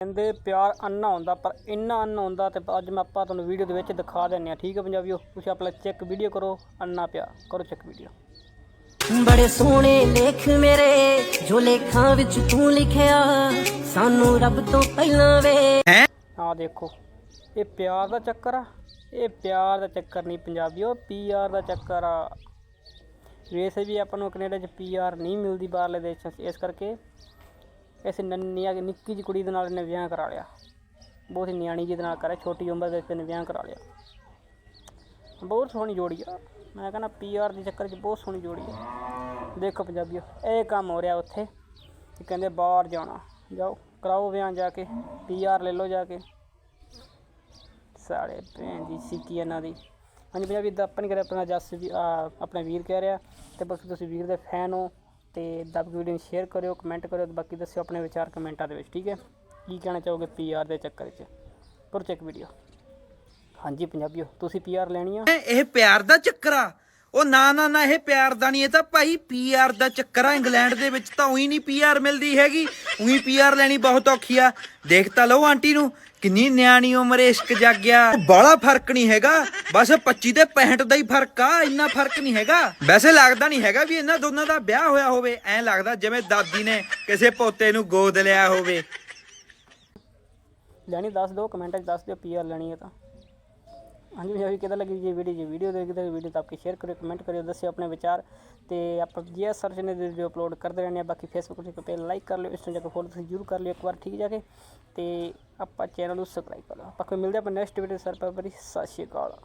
ਕਹਿੰਦੇ ਪਿਆਰ ਅੰਨਾ ਹੁੰਦਾ ਪਰ ਇੰਨਾ ਅੰਨਾ ਹੁੰਦਾ ਤੇ ਅੱਜ ਮੈਂ ਆਪਾਂ ਤੁਹਾਨੂੰ ਵੀਡੀਓ ਦੇ ਵਿੱਚ ਦਿਖਾ ਦਿੰਨੇ ਆ ਠੀਕ ਹੈ ਪੰਜਾਬੀਓ ਤੁਸੀਂ ਆਪਣਾ ਚੈੱਕ ਵੀਡੀਓ ਕਰੋ ਅੰਨਾ ਪਿਆਰ ਕਰੋ ਚੈੱਕ ਵੀਡੀਓ ਬੜੇ ਸੋਹਣੇ ਲੇਖ ਮੇਰੇ ਜੋ ਲੇਖਾਂ ਵਿੱਚ ਤੂੰ ਲਿਖਿਆ ਸਾਨੂੰ ਰੱਬ ਤੋਂ ਪਹਿਲਾਂ ਵੇ। ਆਹ ਦੇਖੋ ਇਹ ਪਿਆਰ ਦਾ ਚੱਕਰ ਆ ਇਹ ਪਿਆਰ ਦਾ ਚੱਕਰ ਨਹੀਂ ਪੰਜਾਬੀਓ ਪੀਆਰ ਦਾ ਚੱਕਰ ਆ। ਵੈਸੇ ਵੀ ਆਪਾਂ ਨੂੰ ਕੈਨੇਡਾ 'ਚ ਪੀਆਰ ਨਹੀਂ ਮਿਲਦੀ ਬਾਹਰਲੇ ਦੇਸ਼ਾਂ 'ਚ ਇਸ ਕਰਕੇ ਇਸ ਨੰਨੀ ਆ ਨਿੱਕੀ ਜਿਹੀ ਕੁੜੀ ਦੇ ਨਾਲ ਇਹਨੇ ਵਿਆਹ ਕਰਾ ਲਿਆ। ਬਹੁਤ ਹੀ ਨਿਆਣੀ ਜਿਹੀ ਦੇ ਨਾਲ ਕਰਿਆ ਛੋਟੀ ਉਮਰ ਦੇ ਵਿੱਚ ਇਹਨੇ ਵਿਆਹ ਕਰਾ ਲਿਆ। ਬਹੁਤ ਸੋਹਣੀ ਜੋੜੀ ਆ। ਮੈਂ ਕਹਿੰਦਾ ਪੀਆਰ ਦੇ ਚੱਕਰ 'ਚ ਬਹੁਤ ਸੋਹਣੀ ਜੋੜੀ ਆ। ਦੇਖੋ ਪੰਜਾਬੀਓ ਇਹ ਕੰਮ ਹੋ ਰਿਹਾ ਉੱਥੇ। ਕਿ ਕਹਿੰਦੇ ਬਾਹਰ ਜਾਣਾ। ਜਾਓ ਕਰਾਓ ਵਿਆਹ ਜਾ ਕੇ ਪੀਆਰ ਲੈ ਲਓ ਜਾ ਕੇ। ਸਾੜੇ ਭੈਣ ਦੀ ਸਿੱਕੀ ਇਹਨਾਂ ਦੀ। ਹਾਂਜੀ ਪੰਜਾਬੀ ਦਾ ਆਪਾਂ ਨਹੀਂ ਕਰਿਆ ਆਪਣਾ ਜੱਸ ਵੀ ਆ, ਆਪਣਾ ਵੀਰ ਕਹਿ ਰਿਹਾ। ਤੇ ਬਸ ਤੁਸੀਂ ਵੀਰ ਦੇ ਫੈਨ ਹੋ। ਤੇ ਦੱਬ ਕੇ ਵੀਡੀਓ ਨੂੰ ਸ਼ੇਅਰ ਕਰਿਓ ਕਮੈਂਟ ਕਰਿਓ ਤੇ ਬਾਕੀ ਦੱਸਿਓ ਆਪਣੇ ਵਿਚਾਰ ਕਮੈਂਟਾਂ ਦੇ ਵਿੱਚ, ਠੀਕ ਹੈ? ਕੀ ਕਹਿਣਾ ਚਾਹੋਗੇ ਪੀਆਰ ਦੇ ਚੱਕਰ 'ਚ ਕਰੋ ਚੈੱਕ ਵੀਡੀਓ ਹਾਂਜੀ, ਪੰਜਾਬੀਓ, ਤੁਸੀਂ ਪੀਆਰ ਲੈਣੀ ਆ? ਇਹ ਪਿਆਰ ਦਾ ਚੱਕਰ ਆ। ਉਹ ਨਾ ਨਾ ਨਾ, ਇਹ ਪਿਆਰ ਦਾ ਨਹੀਂ, ਇਹ ਤਾਂ ਭਾਈ ਪੀਆਰ ਦਾ ਚੱਕਰ ਆ। ਇੰਗਲੈਂਡ ਦੇ ਵਿੱਚ ਤਾਂ ਉਹੀ ਨਹੀਂ ਪੀਆਰ ਮਿਲਦੀ ਹੈਗੀ। ਉਹੀ ਪੀਆਰ ਲੈਣੀ ਬਹੁਤ ਔਖੀ ਆ। ਦੇਖ ਤਾਂ ਲਓ ਆਂਟੀ ਨੂੰ, ਕਿੰਨੀ ਨਿਆਣੀ ਉਮਰ ਇਸ਼ਕ ਜਾਗਿਆ। ਬਾਲਾ ਫ਼ਰਕ ਨਹੀਂ ਹੈਗਾ। ਬਸ 25 ਤੇ 65 ਦਾ ਹੀ ਫ਼ਰਕ ਆ, ਇੰਨਾ ਫ਼ਰਕ ਨਹੀਂ ਹੈਗਾ। ਵੈਸੇ ਲੱਗਦਾ ਨਹੀਂ ਹੈਗਾ ਵੀ ਇਹਨਾਂ ਦੋਨਾਂ ਦਾ ਵਿਆਹ ਹੋਇਆ ਹੋਵੇ। ਐਂ ਲੱਗਦਾ ਜਿਵੇਂ ਦਾਦੀ ਨੇ ਕਿਸੇ ਪੋਤੇ ਨੂੰ ਗੋਦ ਲਿਆ ਹੋਵੇ। ਲੈਣੀ ਦੱਸ ਦਿਓ, ਕਮੈਂਟਾਂ 'ਚ ਦੱਸ ਦਿਓ ਪੀਆਰ ਲੈਣੀ ਹੈ ਤਾਂ। ਹਾਂਜੀ ਪੰਜਾਬੀ ਕਿਦਾਂ ਲੱਗੀ ਜੀ ਵੀਡੀਓ ਜੀ ਵੀਡੀਓ ਦੇਖਦੇ ਹੋ ਵੀਡੀਓ ਤਾਂ ਆਪਕੇ ਸ਼ੇਅਰ ਕਰਿਓ ਕਮੈਂਟ ਕਰਿਓ, ਦੱਸਿਓ ਆਪਣੇ ਵਿਚਾਰ ਤੇ ਆਪਾਂ ਜੀ ਸਰ ਨੇ ਦੇ ਵੀਡੀਓ ਅਪਲੋਡ ਕਰਦੇ ਰਹਿੰਦੇ ਆ ਬਾਕੀ ਫੇਸਬੁੱਕ ਤੇ ਪੇਜ ਲਾਈਕ ਕਰ ਲਿਓ ਇੰਸਟਾ ਜਾ ਕੇ ਫੋਲੋ ਤੁਸੀਂ ਜ਼ਰੂਰ ਕਰ ਲਿਓ ਇੱਕ ਵਾਰ ਠੀਕ ਜਾ ਕੇ ਤੇ ਆਪਾਂ ਚੈਨਲ ਨੂੰ ਸਬਸਕ੍ਰਾਈਬ ਕਰ ਲਓ। ਆਪਾਂ ਕੋਈ ਮਿਲਦੇ ਆਪਾਂ ਨੈਕਸਟ ਵੀਡੀਓ ਸਰ ਪਰ ਬੜੀ ਸਤਿ ਸ਼੍ਰੀ ਅਕਾਲ।